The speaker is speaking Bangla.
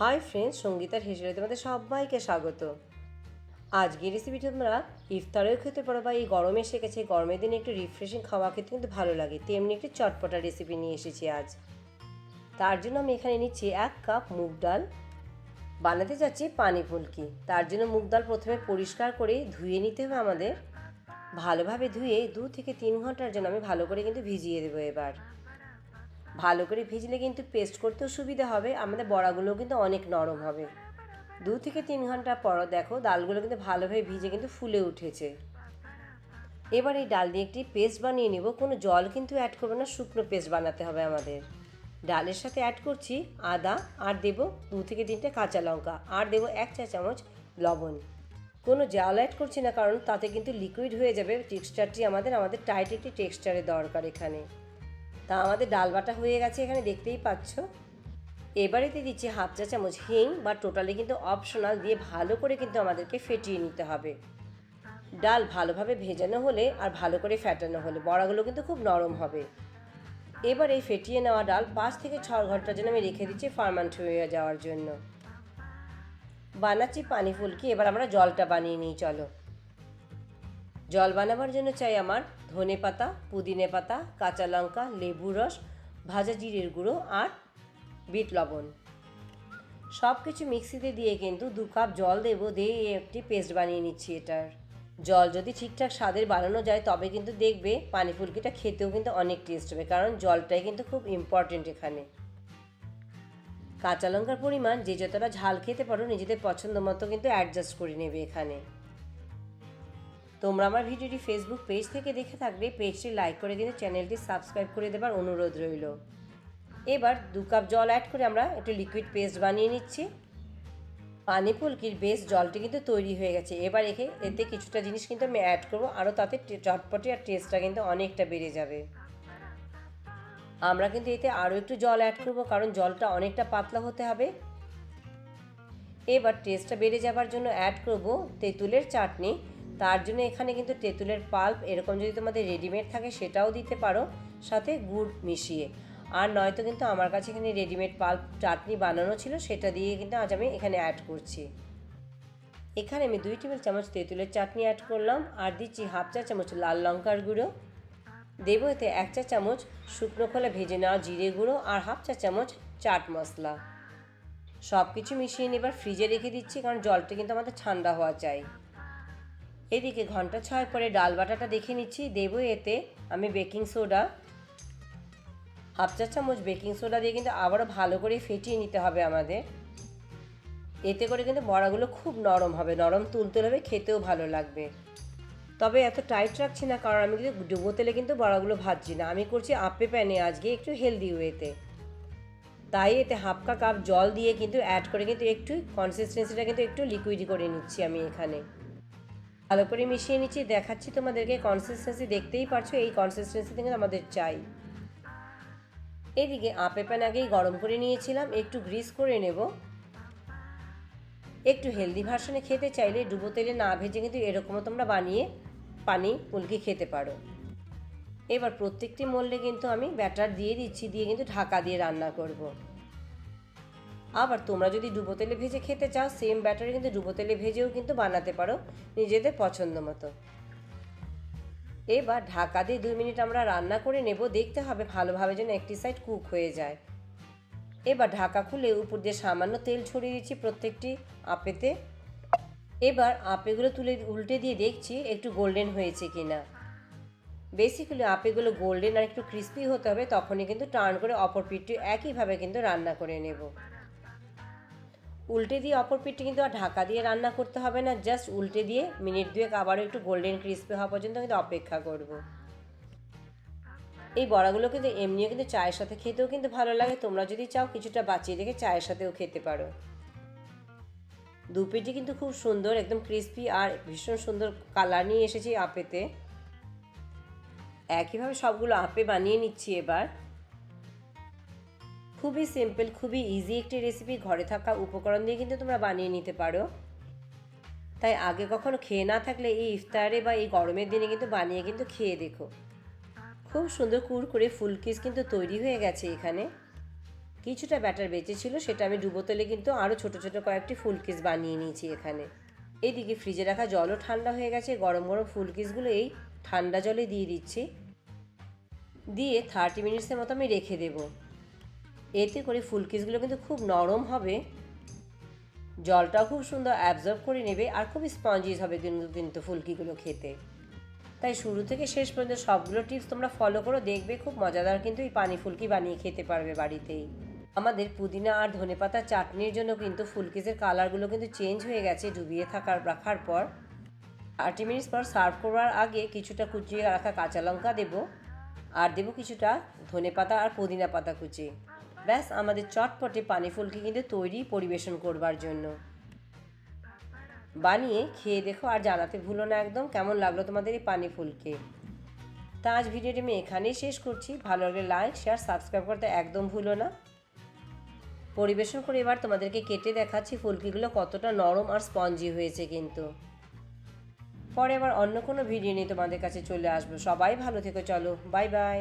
হাই ফ্রেন্ডস সঙ্গীতার হিসেবে তোমাদের সবাইকে স্বাগত। আজকের রেসিপিটা তোমরা ইফতারেও খেতে পারো বা এই গরমে এসে গেছে গরমের দিনে একটু রিফ্রেশিং খাওয়া খেতে কিন্তু ভালো লাগে। তেমনি একটি চটপটা রেসিপি নিয়ে এসেছি আজ। তার জন্য আমি এখানে নিচ্ছি এক কাপ মুগ ডাল। বানাতে যাচ্ছি পানি ফুলকি। তার জন্য মুগ ডাল প্রথমে পরিষ্কার করে ধুয়ে নিতে হবে আমাদের। ভালোভাবে ধুয়ে দু থেকে তিন ঘণ্টার জন্য আমি ভালো করে কিন্তু ভিজিয়ে দেবো এবার। ভালো করে ভিজলে কিন্তু পেস্ট করতেও সুবিধা হবে। আমাদের বড়াগুলো কিন্তু অনেক নরম হবে। দু থেকে তিন ঘণ্টা পর দেখো ডালগুলো কিন্তু ভালোভাবে ভিজে কিন্তু ফুলে উঠেছে। এবার এই ডাল দিয়ে একটি পেস্ট বানিয়ে নেব। কোনো জল কিন্তু অ্যাড করব না, শুকনো পেস্ট বানাতে হবে আমাদের। ডালের সাথে অ্যাড করছি আদা, আর দেবো দু থেকে তিনটে কাঁচা লঙ্কা, আর দেবো এক চা চামচ লবণ। কোনো জাল অ্যাড করছি না, কারণ তাতে কিন্তু লিকুইড হয়ে যাবে। টেক্সচারটি আমাদের আমাদের টাইট একটি টেক্সচারের দরকার এখানে। তা আমাদের ডাল বাটা হয়ে গেছে এখানে, দেখতেই পাচ্ছ। এবারেতে দিচ্ছি হাফ চা চামচ হিং বা টোটালি কিন্তু অপশনাল দিয়ে ভালো করে কিন্তু আমাদেরকে ফেটিয়ে নিতে হবে। ডাল ভালোভাবে ভেজানো হলে আর ভালো করে ফ্যাটানো হলে বড়াগুলো কিন্তু খুব নরম হবে। এবার এই ফেটিয়ে নেওয়া ডাল পাঁচ থেকে ছ ঘণ্টার জন্য আমি রেখে দিচ্ছি ফার্মান্ট হয়ে যাওয়ার জন্য। বানাচ্ছি পানি ফুলকি, এবার আমরা জলটা বানিয়ে নিই, চলো। জল বানাবার জন্য চাই আমার ধনে পাতা, পুদিনে পাতা, কাঁচা লঙ্কা লেবু রস, ভাজা জিরের গুঁড়ো আর বিট লবণ। সব কিছু মিক্সিতে দিয়ে কিন্তু দু কাপ জল দেবো, দিয়ে একটি পেস্ট বানিয়ে নিচ্ছি এটার। জল যদি ঠিকঠাক স্বাদের বানানো যায়, তবে কিন্তু দেখবে পানি ফুলকিটা খেতেও কিন্তু অনেক টেস্ট হবে, কারণ জলটাই কিন্তু খুব ইম্পর্টেন্ট এখানে। কাঁচা লঙ্কার পরিমাণ যে যতটা ঝাল খেতে পারো, নিজেদের পছন্দ মতো কিন্তু অ্যাডজাস্ট করে নেবে এখানে। তোমরা আমার ভিডিওটি ফেসবুক পেজ থেকে দেখে থাকলে পেজটি লাইক করে কিন্তু চ্যানেলটি সাবস্ক্রাইব করে দেবার অনুরোধ রইল। এবার দু কাপ জল অ্যাড করে আমরা একটু লিকুইড পেস্ট বানিয়ে নিচ্ছি। পানি ফুলকির বেশ জলটি কিন্তু তৈরি হয়ে গেছে। এবার এখে এতে কিছুটা জিনিস কিন্তু আমি অ্যাড করব আরও তাতে চটপটি আর টেস্টটা কিন্তু অনেকটা বেড়ে যাবে। আমরা কিন্তু এতে আরও একটু জল অ্যাড করব, কারণ জলটা অনেকটা পাতলা হতে হবে। এবার টেস্টটা বেড়ে যাবার জন্য অ্যাড করব তেঁতুলের চাটনি। তার জন্য এখানে কিন্তু তেঁতুলের পাল্প এরকম যদি তোমাদের রেডিমেড থাকে সেটাও দিতে পারো, সাথে গুড় মিশিয়ে। আর নয়তো কিন্তু আমার কাছে এখানে রেডিমেড পাল্প চাটনি বানানো ছিল, সেটা দিয়ে কিন্তু আজ আমি এখানে অ্যাড করছি। এখানে আমি দুই টেবিল চামচ তেঁতুলের চাটনি অ্যাড করলাম, আর দিচ্ছি হাফ চা চামচ লাল লঙ্কার গুঁড়ো। দেব এতে এক চা চামচ শুকনো খোলা ভেজে নেওয়া জিরে গুঁড়ো, আর হাফ চা চামচ চাট মশলা। সব কিছু মিশিয়ে এবার ফ্রিজে রেখে দিচ্ছি, কারণ জলটা কিন্তু আমাদের ঠান্ডা হওয়া চাই। এদিকে ঘণ্টা ছয় পরে ডাল বাটাটা দেখে নিচ্ছি। দেবো এতে আমি বেকিং সোডা। হাফ চা চামচ বেকিং সোডা দিয়ে কিন্তু আবারও ভালো করে ফেটিয়ে নিতে হবে আমাদের। এতে করে কিন্তু বড়াগুলো খুব নরম হবে, নরম তুলতে হবে খেতেও ভালো লাগবে। তবে এত টাইট রাখছি না, কারণ আমি কিন্তু ডুবো তেলে কিন্তু বড়াগুলো ভাজছি না। আমি করছি আপে প্যানে, আজকে একটু হেলদি ওয়েতে। তাই এতে হাফ কাপ জল দিয়ে কিন্তু অ্যাড করে কিন্তু একটু কনসিস্টেন্সিটা কিন্তু একটু লিকুইড করে নিচ্ছি আমি এখানে। ভালো করে মিশিয়ে নিচ্ছি, দেখাচ্ছি তোমাদেরকে কনসিস্টেন্সি দেখতেই পারছ, এই কনসিস্টেন্সি কিন্তু আমাদের চাই। এদিকে আপে প্যান আগেই গরম করে নিয়েছিলাম, একটু গ্রিস করে নেব। একটু হেলদি ভার্সনে খেতে চাইলে ডুবো তেলে না ভেজে কিন্তু এরকমও তোমরা বানিয়ে পানি পুলকি খেতে পারো। এবার প্রত্যেকটি মোল্ডে কিন্তু আমি ব্যাটার দিয়ে দিচ্ছি, দিয়ে কিন্তু ঢাকা দিয়ে রান্না করব। আবার তোমরা যদি ডুবো তেলে ভেজে খেতে চাও সেম ব্যাটারে কিন্তু ডুবো তেলে ভেজেও কিন্তু বানাতে পারো নিজেদের পছন্দ মতো। এবার ঢাকা দিয়ে দুই মিনিট আমরা রান্না করে নেব, দেখতে হবে ভালোভাবে যেন একটি সাইড কুক হয়ে যায়। এবার ঢাকা খুলে উপর দিয়ে সামান্য তেল ছড়িয়ে দিচ্ছি প্রত্যেকটি আপেতে। এবার আপেগুলো তুলে উল্টে দিয়ে দেখছি একটু গোল্ডেন হয়েছে কি না বেসিক্যালি আপেগুলো গোল্ডেন আর একটু ক্রিস্পি হতে হবে, তখনই কিন্তু টার্ন করে অপর পিঠটি একইভাবে কিন্তু রান্না করে নেব। উল্টে দিয়ে অপর পিঠটি কিন্তু আর ঢাকা দিয়ে রান্না করতে হবে না জাস্ট উল্টে দিয়ে মিনিট দুয়েক আবারও একটু গোল্ডেন ক্রিস্পি হওয়া পর্যন্ত কিন্তু অপেক্ষা করব। এই বড়াগুলো কিন্তু এমনিও কিন্তু চায়ের সাথে খেতেও কিন্তু ভালো লাগে, তোমরা যদি চাও কিছুটা বাঁচিয়ে রেখে চায়ের সাথেও খেতে পারো। দু পিঠি কিন্তু খুব সুন্দর, একদম ক্রিস্পি আর ভীষণ সুন্দর কালার নিয়ে এসেছি আপেতে। একইভাবে সবগুলো আপে বানিয়ে নিচ্ছি এবার। খুবই সিম্পল খুবই ইজি একটি রেসিপি ঘরে থাকা উপকরণ দিয়ে কিন্তু তোমরা বানিয়ে নিতে পারো। তাই আগে কখনো খেয়ে না থাকলে এই ইফতারে বা এই গরমের দিনে কিন্তু বানিয়ে কিন্তু খেয়ে দেখো। খুব সুন্দর কুর করে ফুলকিস কিন্তু তৈরি হয়ে গেছে এখানে। কিছুটা ব্যাটার বেঁচে ছিল, সেটা আমি ডুবো তেলে কিন্তু আরও ছোট ছোট কয়েকটি ফুলকিস বানিয়ে নিয়েছি এখানে। এদিকে ফ্রিজে রাখা জলও ঠান্ডা হয়ে গেছে, গরম গরম ফুলকিসগুলো এই ঠান্ডা জলে দিয়ে দিচ্ছি। দিয়ে থার্টি মিনিটসের মতো আমি রেখে দেব। এতে করে ফুলকিসগুলো কিন্তু খুব নরম হবে। জলটাও খুব সুন্দর অ্যাবজর্ব করে নেবে আর খুব স্পঞ্জিস হবে কিন্তু কিন্তু ফুলকিগুলো খেতে। তাই শুরু থেকে শেষ পর্যন্ত সবগুলো টিপস তোমরা ফলো করো, দেখবে খুব মজাদার কিন্তু এই পানি ফুলকি বানিয়ে খেতে পারবে বাড়িতেই। আমাদের পুদিনা আর ধনেপাতার চাটনির জন্য কিন্তু ফুলকিসের কালারগুলো কিন্তু চেঞ্জ হয়ে গেছে ডুবিয়ে থাকার রাখার পর। থার্টি মিনিটস পর সার্ভ করার আগে কিছুটা কুচিয়ে রাখা কাঁচা লঙ্কা দেবো। আর দেবো কিছুটা ধনেপাতা আর পুদিনা পাতা কুচি। ব্যাস, আমাদের চটপটে পানি ফুলকি কিন্তু তৈরি পরিবেশন করবার জন্য। বানিয়ে খেয়ে দেখো আর জানাতে ভুলো না একদম। কেমন লাগল তোমাদের এই পানি ফুলকে? তা আজ ভিডিওটি আমি এখানেই শেষ করছি। ভালো লাগলে লাইক শেয়ার সাবস্ক্রাইব করতে একদম ভুলো না। পরিবেশন করে এবার তোমাদেরকে কেটে দেখাচ্ছি ফুলকিগুলো কতটা নরম আর স্পঞ্জি হয়েছে কিন্তু। পরে আবার অন্য কোনো ভিডিও নিয়ে তোমাদের কাছে চলে আসব। সবাই ভালো থেকো, চলো বাই বাই